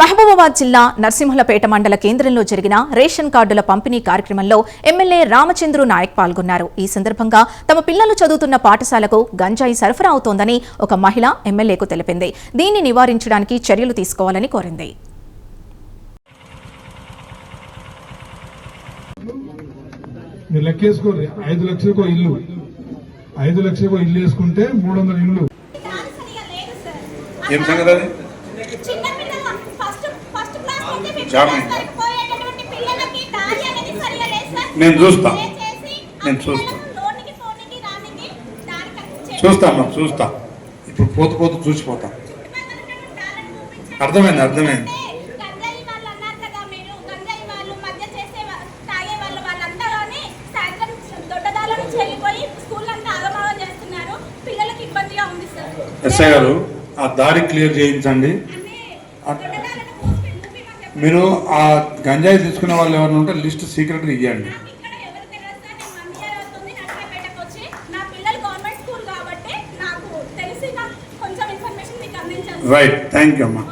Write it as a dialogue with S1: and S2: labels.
S1: మహబూబాబాద్ జిల్లా నరసింహులపేట మండల కేంద్రంలో జరిగిన రేషన్ కార్డుల పంపిణీ కార్యక్రమంలో ఎమ్మెల్యే రామచంద్రు నాయక్ పాల్గొన్నారు. ఈ సందర్భంగా తమ పిల్లలు చదువుతున్న పాఠశాలకు గంజాయి సరఫరా అవుతోందని ఒక మహిళ ఎమ్మెల్యేకు తెలిపింది. దీన్ని నివారించడానికి చర్యలు తీసుకోవాలని కోరింది.
S2: మీరు లెక్కేసుకోండి. ఐదు లక్షలకు ఒక ఇల్లు. ఐదు లక్షలకు ఒక ఇల్లు వేసుకుంటే మూడు వందల ఇల్లు.
S3: ఏం సంగతి
S4: సార్
S3: నేను చూస్తా. నేను చూస్తా.
S4: కల్పించండి.
S3: చూస్తా ఇప్పుడు పోతూ పోతూ చూసిపోతా. అర్థమైంది, అర్థమైంది. ఎస్ఐ గారు ఆ దారి క్లియర్ చేయించండి మీరు ఆ గంజాయి తీసుకునే వాళ్ళు ఎవరైనా ఉంటే లిస్ట్ సీక్రెట్గా ఇవ్వండి
S4: ఎవరు
S3: రైట్ థ్యాంక్ యూ అమ్మా.